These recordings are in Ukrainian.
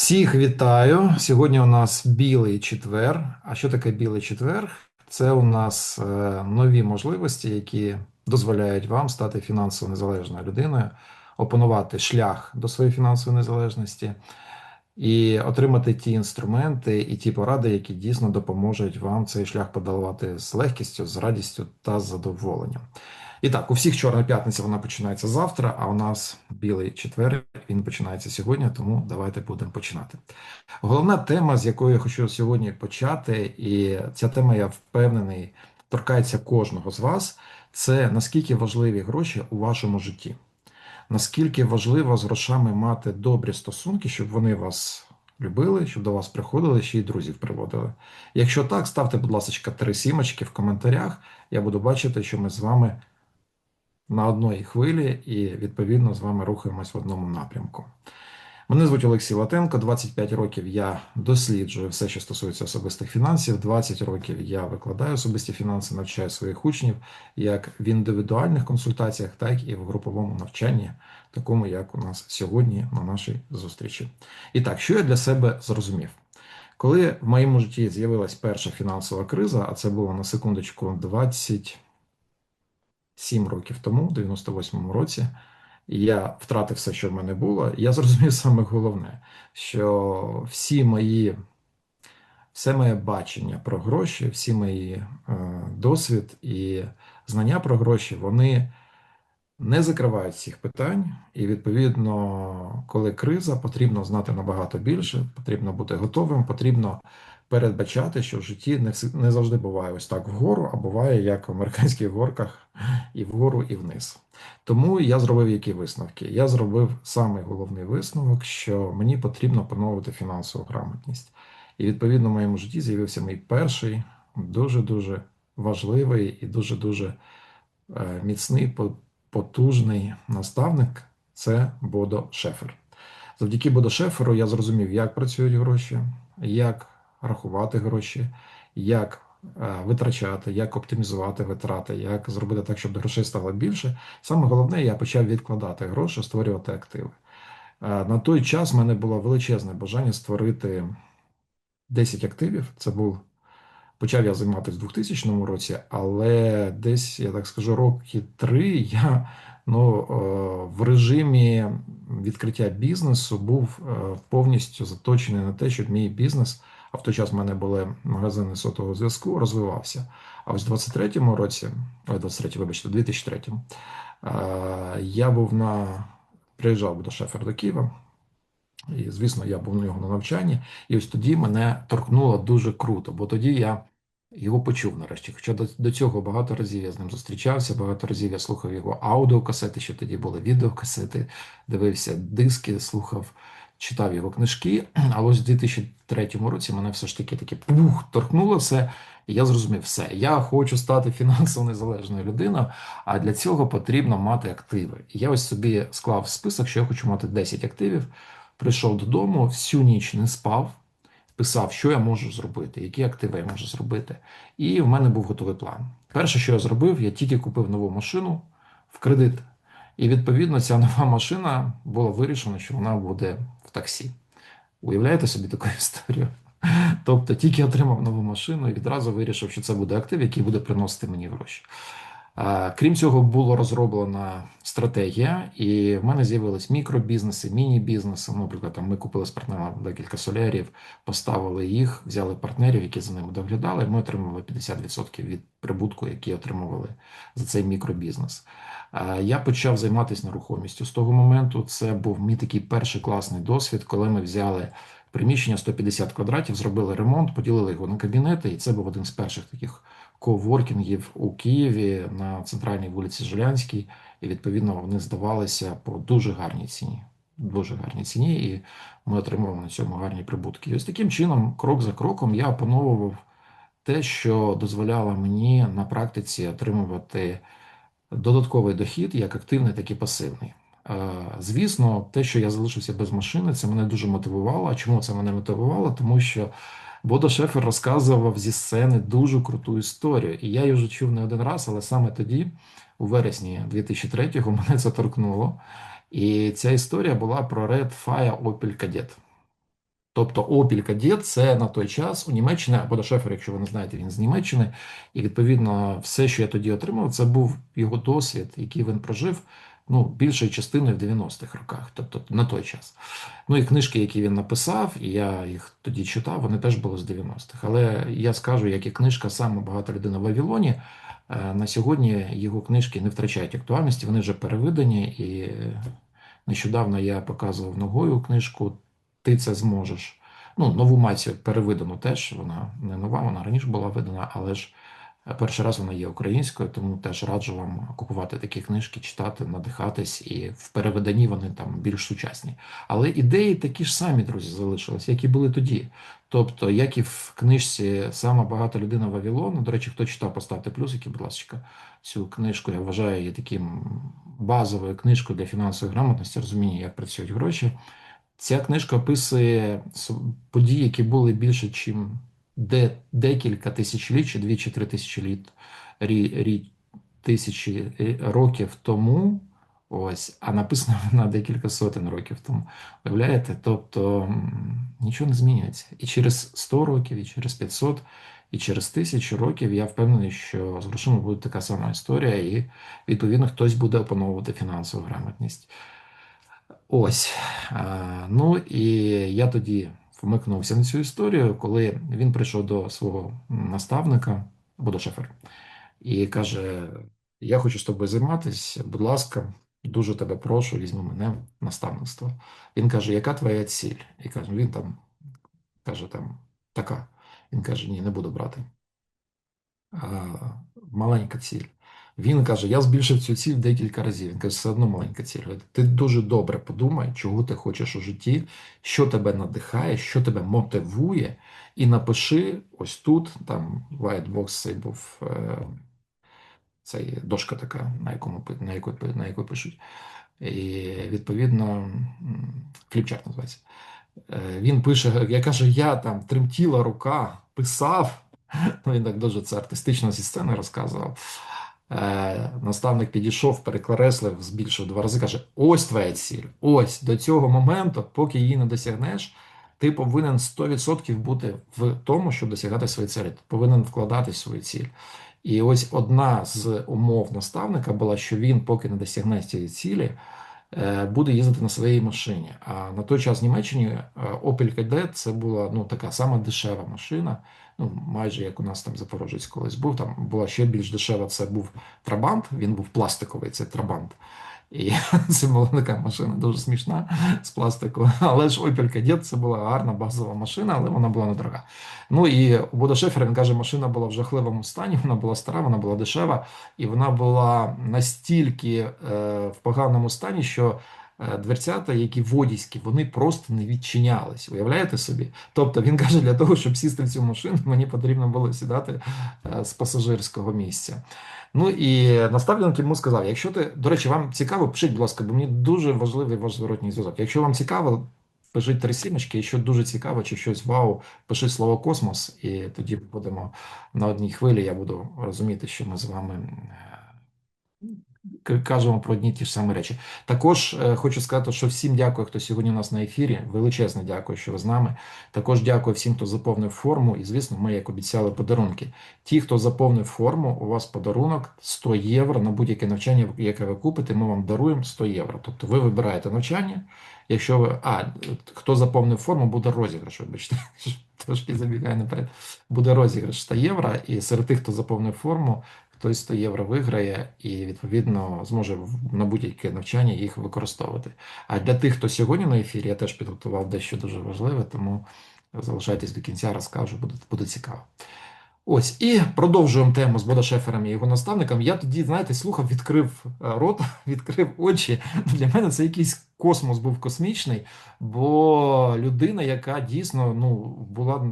Всіх вітаю. Сьогодні у нас білий четвер. А що таке білий четвер? Це у нас е, нові можливості, які дозволяють вам стати фінансово незалежною людиною, опанувати шлях до своєї фінансової незалежності і отримати ті інструменти і ті поради, які дійсно допоможуть вам цей шлях подолати з легкістю, з радістю та задоволенням. І так, у всіх Чорна п'ятниця вона починається завтра, а у нас білий четвер він починається сьогодні, тому давайте будемо починати. Головна тема, з якої я хочу сьогодні почати, і ця тема, я впевнений, торкається кожного з вас, це наскільки важливі гроші у вашому житті. Наскільки важливо з грошами мати добрі стосунки, щоб вони вас любили, щоб до вас приходили, ще й друзів приводили. Якщо так, ставте, будь ласка, три сімочки в коментарях. Я буду бачити, що ми з вами на одній хвилі і відповідно з вами рухаємось в одному напрямку. Мене звуть Олексій Латенко, 25 років я досліджую все, що стосується особистих фінансів. 20 років я викладаю особисті фінанси, навчаю своїх учнів як в індивідуальних консультаціях, так і в груповому навчанні, такому як у нас сьогодні на нашій зустрічі. І так, що я для себе зрозумів? Коли в моєму житті з'явилась перша фінансова криза, а це було на секундочку 20. 7 років тому, в 98-му році, я втратив все, що в мене було. Я зрозумів саме головне, що всі мої, все моє бачення про гроші, всі мої е, досвід і знання про гроші, вони не закривають всіх питань, і відповідно, коли криза, потрібно знати набагато більше, потрібно бути готовим, потрібно передбачати, що в житті не не завжди буває ось так вгору, а буває як в американських горках і вгору, і вниз. Тому я зробив які висновки. Я зробив самий головний висновок, що мені потрібно поновити фінансову грамотність. І відповідно в моєму житті з'явився мій перший дуже дуже важливий і дуже дуже міцний потужний наставник це Бодо Шефер. Завдяки Бодо Шеферу я зрозумів, як працюють гроші, як рахувати гроші, як е, витрачати, як оптимізувати витрати, як зробити так, щоб грошей стало більше. Саме головне, я почав відкладати гроші, створювати активи. Е, на той час в мене було величезне бажання створити 10 активів. Це був Почав я займатися в 2000 році, але десь, я так скажу, роки три я ну, е, в режимі відкриття бізнесу був повністю заточений на те, щоб мій бізнес, а в той час в мене були магазини сотового зв'язку, розвивався. А ось в 23-му році, ой, 23, вибачте, 2003-му, е, я був на приїжджав до шефера до Києва. І, звісно, я був на нього на навчанні, і ось тоді мене торкнуло дуже круто, бо тоді я його почув нарешті. Хоча до, до цього багато разів я з ним зустрічався, багато разів я слухав його аудіокасети, що тоді були відеокасети, дивився диски, слухав, читав його книжки. А ось у 2003 році мене все ж таки таке пух, торкнуло все, і я зрозумів все. Я хочу стати фінансово незалежною людиною, а для цього потрібно мати активи. І я ось собі склав список, що я хочу мати 10 активів. Прийшов додому, всю ніч не спав писав, що я можу зробити, які активи я можу зробити. І в мене був готовий план. Перше, що я зробив, я тільки купив нову машину в кредит. І відповідно ця нова машина була вирішена, що вона буде в таксі. Уявляєте собі таку історію? Тобто тільки отримав нову машину і відразу вирішив, що це буде актив, який буде приносити мені гроші. Крім цього, була розроблена стратегія, і в мене з'явились мікробізнеси, міні-бізнеси. Наприклад, там ми купили з партнером декілька солярів, поставили їх, взяли партнерів, які за ними доглядали. Ми отримували 50% від прибутку, який отримували за цей мікробізнес. Я почав займатися нерухомістю. З того моменту це був мій такий перший класний досвід, коли ми взяли приміщення 150 квадратів, зробили ремонт, поділили його на кабінети, і це був один з перших таких коворкінгів у Києві на центральній вулиці Жилянській, і відповідно вони здавалися по дуже гарній ціні. Дуже гарній ціні, і ми отримували на цьому гарні прибутки. І ось таким чином, крок за кроком, я опановував те, що дозволяло мені на практиці отримувати додатковий дохід, як активний, так і пасивний. Звісно, те, що я залишився без машини, це мене дуже мотивувало. А чому це мене мотивувало? Тому що Бодо Шефер розказував зі сцени дуже круту історію. І я її вже чув не один раз, але саме тоді, у вересні 2003-го, мене це торкнуло. І ця історія була про Red Fire Opel Kadett. Тобто Opel Kadett – це на той час у Німеччині, або Шефер, якщо ви не знаєте, він з Німеччини. І відповідно, все, що я тоді отримав, це був його досвід, який він прожив ну, більшою частиною в 90-х роках, тобто на той час. Ну і книжки, які він написав, і я їх тоді читав, вони теж були з 90-х. Але я скажу, як і книжка саме багата людина в Вавилоні. Е, на сьогодні його книжки не втрачають актуальності, вони вже перевидані, і нещодавно я показував ногою книжку Ти це зможеш. Ну, нову мацію перевидану теж, вона не нова, вона раніше була видана, але ж перший раз вона є українською, тому теж раджу вам купувати такі книжки, читати, надихатись, і в перевиданні вони там більш сучасні. Але ідеї такі ж самі, друзі, залишились, які були тоді. Тобто, як і в книжці Сама багата людина Вавилону, до речі, хто читав, поставте плюсики, будь ласка, цю книжку, я вважаю її таким базовою книжкою для фінансової грамотності, розуміння, як працюють гроші. Ця книжка описує події, які були більше, ніж де декілька тисячоліть, чи дві чи три тисячі літ, рі, рі, тисячі е, років тому, ось, а написано на декілька сотень років тому. Уявляєте? Тобто нічого не змінюється. І через 100 років, і через 500, і через тисячу років я впевнений, що з грошима буде така сама історія, і відповідно хтось буде опановувати фінансову грамотність. Ось. Ну і я тоді вмикнувся на цю історію, коли він прийшов до свого наставника, або до шефера, і каже: Я хочу з тобою займатися, будь ласка, дуже тебе прошу, візьми мене наставництво. Він каже, яка твоя ціль? І каже, він там каже, там така. Він каже, ні, не буду брати. А, Маленька ціль. Він каже: Я збільшив цю ціль декілька разів. Він каже, все одно маленька ціль. Ти дуже добре подумай, чого ти хочеш у житті, що тебе надихає, що тебе мотивує, і напиши ось тут, там whitebox цей був е, цей дошка така, на якому на яку, на яку пишуть. І відповідно фліпчарт називається. Е, він пише: я кажу, я там тремтіла рука, писав. Ну, Він так дуже це артистично зі сцени розказував. Е, наставник підійшов, перекреслив, збільшив два рази, каже: ось твоя ціль. Ось до цього моменту, поки її не досягнеш, ти повинен 100% бути в тому, щоб досягати свої цілі. Ти повинен вкладати свою ціль. І ось одна з умов наставника була, що він, поки не досягне цієї цілі, буде їздити на своїй машині. А на той час в Німеччині е, Opel Kadett це була ну, така сама дешева машина ну майже як у нас там Запорожець колись був. Там була ще більш дешева. Це був трабант, він був пластиковий, це трабант. І це була така машина дуже смішна з пластику. Але ж Opel Kadett це була гарна базова машина, але вона була недорога. Ну і у Шефер, він каже, машина була в жахливому стані, вона була стара, вона була дешева, і вона була настільки е, в поганому стані, що дверцята, які водійські, вони просто не відчинялись. Уявляєте собі? Тобто він каже, для того, щоб сісти в цю машину, мені потрібно було сідати е, з пасажирського місця. Ну і наставник йому сказав: якщо ти, до речі, вам цікаво, пишіть, будь ласка, бо мені дуже важливий ваш зворотній зв'язок. Якщо вам цікаво, пишіть три сімочки, якщо дуже цікаво, чи щось вау, пишіть слово космос, і тоді будемо на одній хвилі. Я буду розуміти, що ми з вами кажемо про одні ті ж самі речі. Також е, хочу сказати, що всім дякую, хто сьогодні у нас на ефірі. Величезне дякую, що ви з нами. Також дякую всім, хто заповнив форму. І, звісно, ми, як обіцяли, подарунки. Ті, хто заповнив форму, у вас подарунок 100 євро на будь-яке навчання, яке ви купите, ми вам даруємо 100 євро. Тобто ви вибираєте навчання. Якщо ви. А, хто заповнив форму, буде розіграш, вибачте. Трошки забігає наперед. Буде розіграш 100 євро. І серед тих, хто заповнив форму, хтось 100 євро виграє і відповідно зможе на будь-яке навчання їх використовувати. А для тих, хто сьогодні на ефірі, я теж підготував дещо дуже важливе, тому залишайтесь до кінця, розкажу, буде, буде цікаво. Ось і продовжуємо тему з Бодашефером і його наставником. Я тоді, знаєте, слухав, відкрив е, рот, відкрив очі. Для мене це якийсь космос був космічний, бо людина, яка дійсно ну, була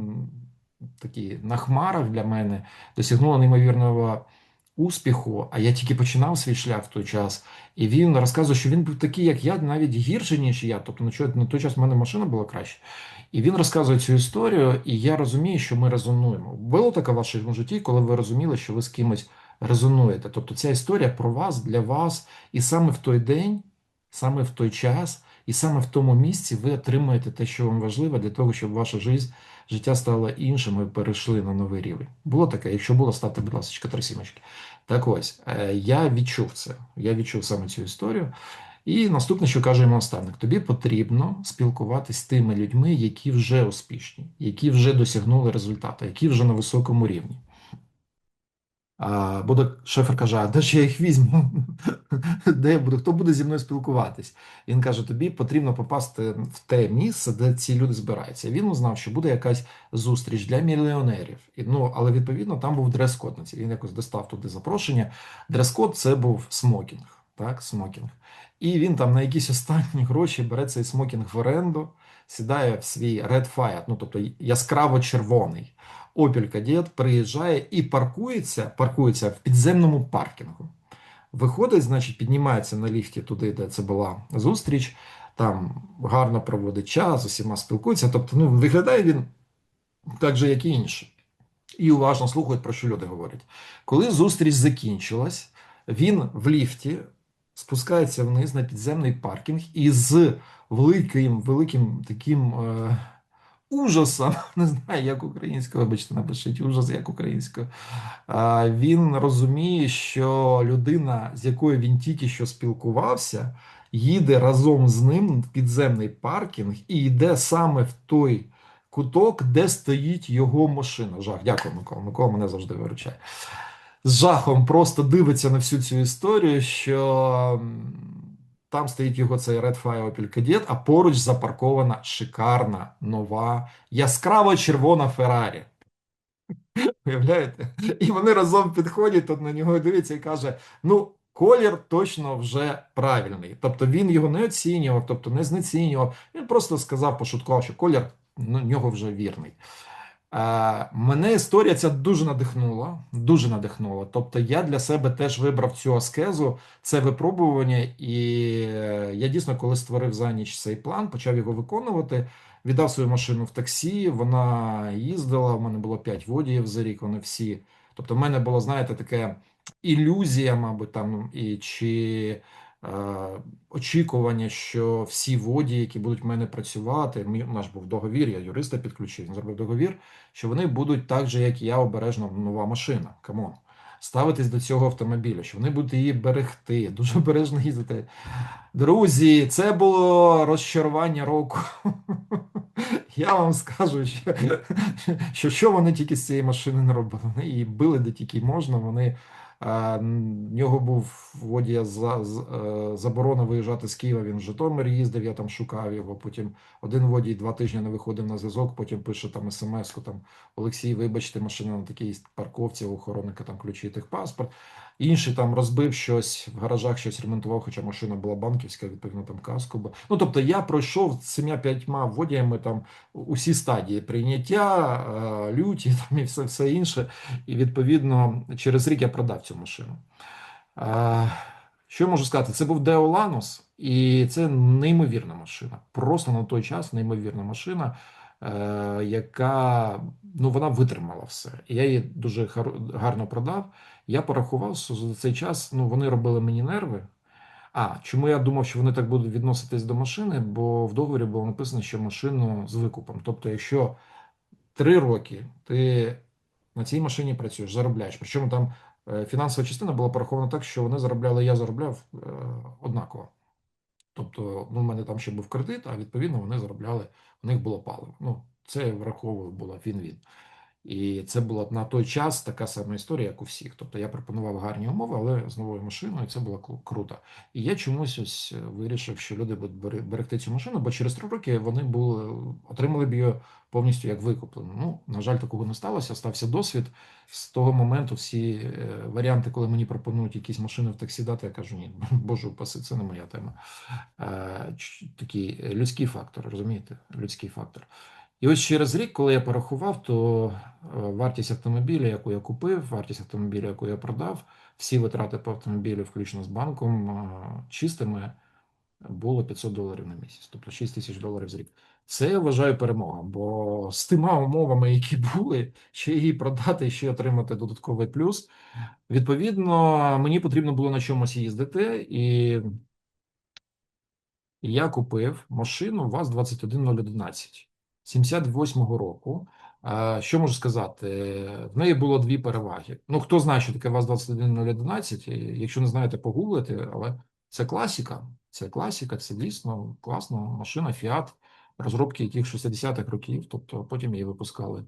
такі на хмарах для мене, досягнула неймовірного успіху, а я тільки починав свій шлях в той час, і він розказує, що він був такий, як я, навіть гірший, ніж я. Тобто на, той час в мене машина була краще. І він розказує цю історію, і я розумію, що ми резонуємо. Було таке в вашому житті, коли ви розуміли, що ви з кимось резонуєте. Тобто ця історія про вас, для вас, і саме в той день, саме в той час І саме в тому місці ви отримаєте те, що вам важливо, для того, щоб ваша життя, життя стало іншим, ми перейшли на новий рівень. Було таке? Якщо було, ставте, будь ласка, три сімочки. Так ось, е, я відчув це. Я відчув саме цю історію. І наступне, що каже йому наставник, тобі потрібно спілкуватися з тими людьми, які вже успішні, які вже досягнули результату, які вже на високому рівні. А, буде, шефер каже, а де ж я їх візьму? Де я буду? Хто буде зі мною спілкуватись? Він каже: тобі потрібно попасти в те місце, де ці люди збираються. Він узнав, що буде якась зустріч для мільйонерів. І, ну, але відповідно там був дрес-код на цій. Він якось достав туди запрошення. Дрес-код це був смокінг. Так, смокінг. І він там на якісь останні гроші бере цей смокінг в оренду, сідає в свій Red Fiat, ну тобто яскраво червоний. Opel Kadett приїжджає і паркується, паркується в підземному паркінгу. Виходить, значить, піднімається на ліфті туди, де це була зустріч, там гарно проводить час, з усіма спілкується. Тобто, ну, виглядає він так же, як і інші. І уважно слухають, про що люди говорять. Коли зустріч закінчилась, він в ліфті спускається вниз на підземний паркінг і з великим, великим таким. Е ужасом, не знаю, як українською, вибачте, напишіть ужас, як українською. Він розуміє, що людина, з якою він тільки що спілкувався, їде разом з ним в підземний паркінг і йде саме в той куток, де стоїть його машина. Жах, дякую, Микола. Микола мене завжди виручає. З жахом просто дивиться на всю цю історію, що. Там стоїть його цей Red Fire Opel Kadett, а поруч запаркована шикарна, нова, яскраво червона Феррарі. Уявляєте? І вони разом підходять, тут на нього дивиться і каже: ну, колір точно вже правильний. Тобто він його не оцінював, тобто не знецінював. Він просто сказав, пошуткував, що колір на нього вже вірний. Е, мене історія ця дуже надихнула, дуже надихнула. Тобто я для себе теж вибрав цю аскезу, це випробування, і е, я дійсно, коли створив за ніч цей план, почав його виконувати. Віддав свою машину в таксі, вона їздила. У мене було 5 водіїв за рік. Вони всі. Тобто, в мене було, знаєте, таке ілюзія, мабуть, там і чи. Е, очікування, що всі водії, які будуть в мене працювати, мій, наш був договір, я юриста підключив, він зробив договір, що вони будуть так же, як і я, обережно нова машина. Камон. Ставитись до цього автомобіля, що вони будуть її берегти, дуже обережно їздити. Друзі, це було розчарування року. Я вам скажу, що, що що вони тільки з цієї машини не робили. Вони її били де тільки можна. Вони нього був водія за, е, заборона виїжджати з Києва. Він в Житомир їздив. Я там шукав його. Потім один водій два тижні не виходив на зв'язок. Потім пише там смс-ку там Олексій, вибачте, машина на такій парковці у охоронника там ключі тих паспорт. Інший там розбив щось в гаражах, щось ремонтував, хоча машина була банківська, відповідно там каску. Ну тобто я пройшов з сім'я п'ятьма водіями там усі стадії прийняття, е, люті там і все все інше. І відповідно через рік я продав цю машину. Е, що я можу сказати? Це був Деоланус, і це неймовірна машина. Просто на той час неймовірна машина. Е, яка ну вона витримала все. Я її дуже гарно продав. Я порахував, що за цей час ну вони робили мені нерви. А чому я думав, що вони так будуть відноситись до машини? Бо в договорі було написано, що машину з викупом. Тобто, якщо три роки ти на цій машині працюєш, заробляєш. Причому там е, фінансова частина була порахована так, що вони заробляли, я заробляв е, однаково. Тобто, ну, в мене там ще був кредит, а відповідно вони заробляли, у них було паливо. Ну, це враховував була він-він. І це була на той час така сама історія, як у всіх. Тобто я пропонував гарні умови, але з новою машиною це було круто. І я чомусь ось е, вирішив, що люди будуть берегти цю машину, бо через три роки вони були отримали б її повністю як викуплену. Ну, на жаль, такого не сталося. Стався досвід. З того моменту всі е, варіанти, коли мені пропонують якісь машини в таксі дати, я кажу, ні, боже упаси, це не моя тема. Е, такий людський фактор, розумієте? Людський фактор. І ось через рік, коли я порахував, то е, вартість автомобіля, яку я купив, вартість автомобіля, яку я продав, всі витрати по автомобілю, включно з банком, е, чистими, було 500 доларів на місяць, тобто 6 тисяч доларів з рік. Це я вважаю перемога, бо з тима умовами, які були, ще її продати, ще отримати додатковий плюс. Відповідно, мені потрібно було на чомусь їздити, і я купив машину ВАЗ-21011 78-го року. Е, Що можу сказати? В неї було дві переваги. Ну, хто знає, що таке ВАЗ-21011, якщо не знаєте, погуглите, але це класіка. Це класіка, це дійсно класна машина Fiat, розробки яких 60-х років, тобто потім її випускали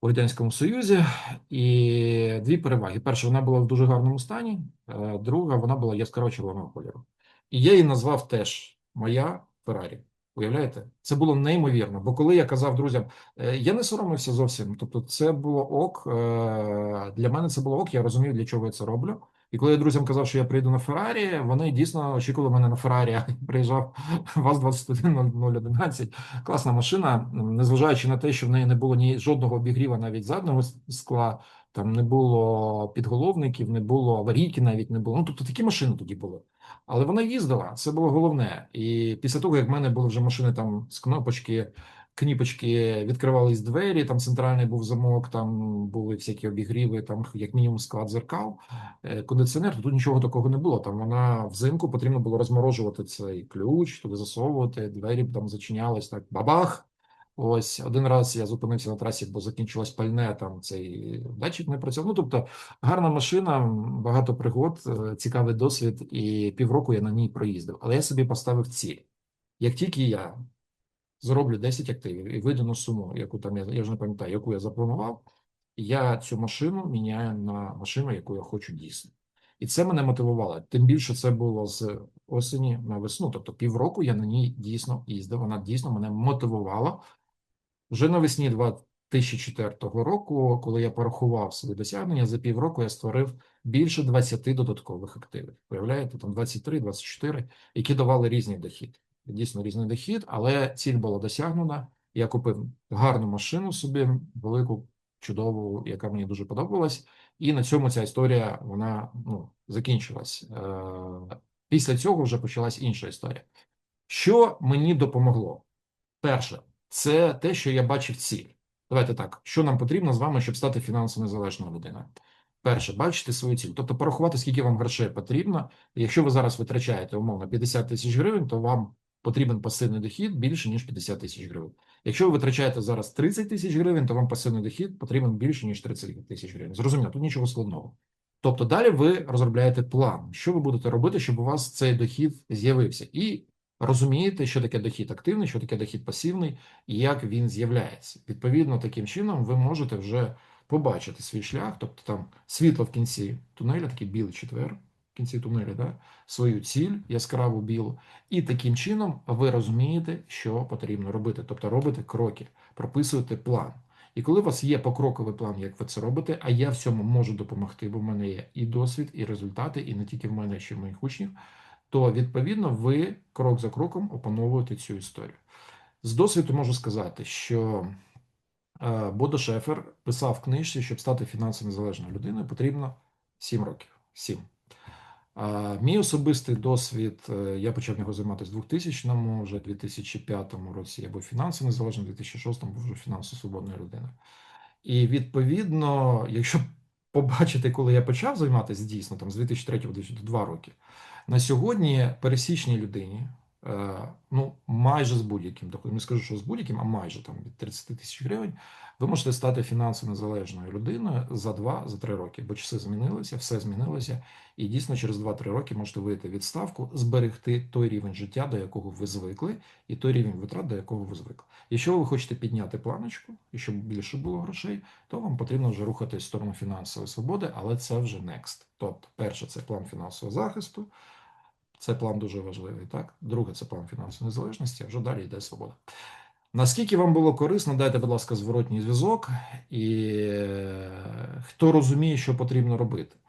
у Радянському Союзі. І дві переваги. Перша, вона була в дуже гарному стані, е, друга, вона була яскраво червоного кольору. І я її назвав теж моя Феррарі. Уявляєте? Це було неймовірно. Бо коли я казав друзям, е, я не соромився зовсім. Тобто, це було ок. е, Для мене це було ок, я розумів, для чого я це роблю. І коли я друзям казав, що я прийду на Феррарі, вони дійсно очікували мене на Феррарі. Приїжджав ВАЗ-21011. Класна машина, незважаючи на те, що в неї не було ні жодного обігріва навіть заднього скла, там не було підголовників, не було аварійки, навіть не було. Ну тобто такі машини тоді були. Але вона їздила, це було головне. І після того, як в мене були вже машини там з кнопочки, кніпочки, відкривались двері, там центральний був замок, там були всякі обігріви, там як мінімум склад зеркал, е, кондиціонер, то тут нічого такого не було. Там вона взимку потрібно було розморожувати цей ключ, туди засовувати, двері там зачинялись так, бабах. Ось один раз я зупинився на трасі, бо закінчилось пальне, там цей датчик не працював. Ну тобто гарна машина, багато пригод, е, цікавий досвід, і півроку я на ній проїздив. Але я собі поставив ціль. Як тільки я зроблю 10 активів і вийду на суму, яку там я, я вже не пам'ятаю, яку я запланував, я цю машину міняю на машину, яку я хочу дійсно. І це мене мотивувало. Тим більше це було з осені на весну. Тобто півроку я на ній дійсно їздив. Вона дійсно мене мотивувала. Вже навесні 2004 року, коли я порахував свої досягнення, за півроку я створив більше 20 додаткових активів. Уявляєте, там 23, 24, які давали різний дохід. Дійсно різний дохід, але ціль була досягнена. Я купив гарну машину собі, велику, чудову, яка мені дуже подобалась. І на цьому ця історія вона ну, закінчилась. Е, Після цього вже почалась інша історія. Що мені допомогло? Перше, це те, що я бачив ціль. Давайте так, що нам потрібно з вами, щоб стати фінансово незалежною людиною? Перше, бачити свою ціль, тобто порахувати, скільки вам грошей потрібно. Якщо ви зараз витрачаєте умовно 50 тисяч гривень, то вам потрібен пасивний дохід більше ніж 50 тисяч гривень. Якщо ви витрачаєте зараз 30 тисяч гривень, то вам пасивний дохід потрібен більше ніж 30 тисяч гривень. Зрозуміло, тут нічого складного. Тобто далі ви розробляєте план, що ви будете робити, щоб у вас цей дохід з'явився, і розумієте, що таке дохід активний, що таке дохід пасивний і як він з'являється. Відповідно, таким чином ви можете вже побачити свій шлях, тобто там світло в кінці тунеля, такий білий четвер в кінці тунеля, да? свою ціль, яскраву білу, і таким чином ви розумієте, що потрібно робити. Тобто робите кроки, прописуєте план. І коли у вас є покроковий план, як ви це робите, а я в цьому можу допомогти, бо в мене є і досвід, і результати, і не тільки в мене, ще й моїх учнів, то відповідно ви крок за кроком опановуєте цю історію. З досвіду можу сказати, що е, Бодо Шефер писав в книжці, щоб стати фінансово незалежною людиною, потрібно 7 років. 7. Мій особистий досвід, е, я почав його займатися в 2000-му, вже в 2005 році я був фінансово незалежним, в 2006-му був вже фінансово свободною людиною. І відповідно, якщо побачити, коли я почав займатися дійсно там з 2003 до 2 роки, на сьогодні пересічній людині, ну майже з будь-яким доходом, не скажу, що з будь-яким, а майже там від 30 тисяч гривень, ви можете стати фінансово незалежною людиною за 2-3 роки, бо часи змінилися, все змінилося, і дійсно через 2-3 роки можете вийти відставку, зберегти той рівень життя, до якого ви звикли, і той рівень витрат, до якого ви звикли. Якщо ви хочете підняти планочку, і щоб більше було грошей, то вам потрібно вже рухатись в сторону фінансової свободи, але це вже next. Тобто, перше, це план фінансового захисту. Це план дуже важливий. Так, друге, це план фінансової незалежності. А вже далі йде свобода. Наскільки вам було корисно, дайте, будь ласка, зворотній зв'язок, і е, хто розуміє, що потрібно робити.